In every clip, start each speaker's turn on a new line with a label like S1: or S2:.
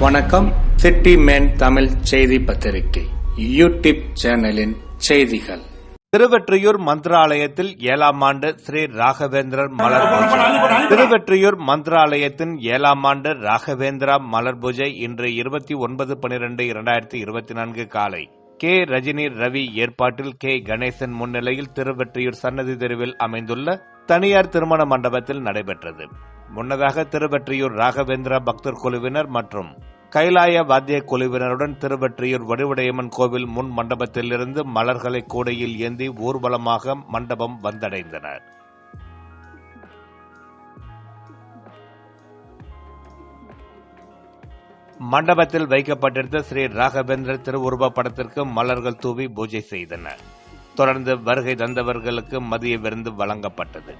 S1: வணக்கம். City man Tamil செய்தி பத்திரிகை யூடியூப் சேனலின் செய்திகள்.
S2: திருவெற்றியூர் மந்திராலயத்தில் ஏழாம் ஆண்டு ஸ்ரீ ராகவேந்திரர் மலர் பூஜை. திருவெற்றியூர் மந்திராலயத்தின் ஏழாம் ஆண்டு ராகவேந்திரா மலர் பூஜை இன்று இருபத்தி ஒன்பது பனிரெண்டு இரண்டாயிரத்தி இருபத்தி நான்கு காலை. கே ரஜினி ரவி ஏற்பாட்டில் கே கணேசன் முன்னிலையில் திருவெற்றியூர் சன்னதி தெருவில் அமைந்துள்ள தனியார் திருமண மண்டபத்தில் நடைபெற்றது. முன்னதாக திருவெற்றியூர் ராகவேந்திரா பக்தர் குழுவினர் மற்றும் கைலாய வாத்திய குழுவினருடன் திருவெற்றியூர் வடிவுடையம்மன் கோவில் முன் மண்டபத்திலிருந்து மலர்களை கூடையில் ஏந்தி ஊர்வலமாக மண்டபம் வந்தடைந்தனர். மண்டபத்தில் வைக்கப்பட்டிருந்த ஸ்ரீ ராகவேந்திர திருவுருவ படத்திற்கு மலர்கள் தூவி பூஜை செய்தனர். தொடர்ந்து வருகை தந்தவர்களுக்கு மதிய விருந்து வழங்கப்பட்டது.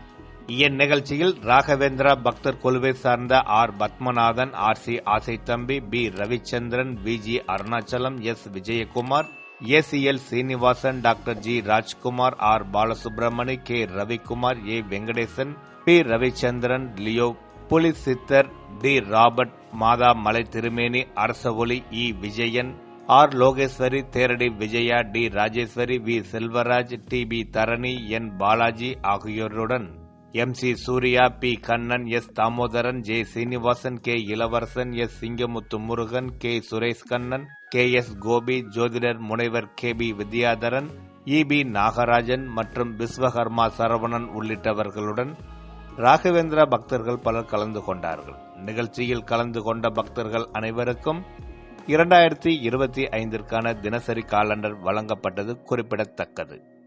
S2: இந்நிகழ்ச்சியில் ராகவேந்திரா பக்தர் குழுவை சார்ந்த R. Padmanathan R. C. Asai Thambi P. Ravichandran V. G. Arunachalam S. Vijayakumar ACL Srinivasan doctor G. Rajkumar R. Balasubramani K. Ravikumar A. Venkatesan P. Ravichandran Leo Puli Siddhar T. Robert Matha Malai Thirumeni Arasa Oli E. Vijayan R. Lokeswari Theradi Vijaya T. Rajeswari V. Selvaraj T. P. Dharani N. Balaji ஆகியோருடன் M C Surya P Kannan S Damodaran J Srinivasan K Ilavarasan S Singamuthu Murugan K Suresh Kannan K S Gopi ஜோதிடர் முனைவர் K P Vidyadharan E P Nagarajan மற்றும் விஸ்வகர்மா சரவணன் உள்ளிட்டவர்களுடன் ராகவேந்திரா பக்தர்கள் பலர் கலந்து கொண்டார்கள். நிகழ்ச்சியில் கலந்து கொண்ட பக்தர்கள் அனைவருக்கும் இரண்டாயிரத்தி இருபத்தி ஐந்திற்கான தினசரி காலண்டர் வழங்கப்பட்டது குறிப்பிடத்தக்கது.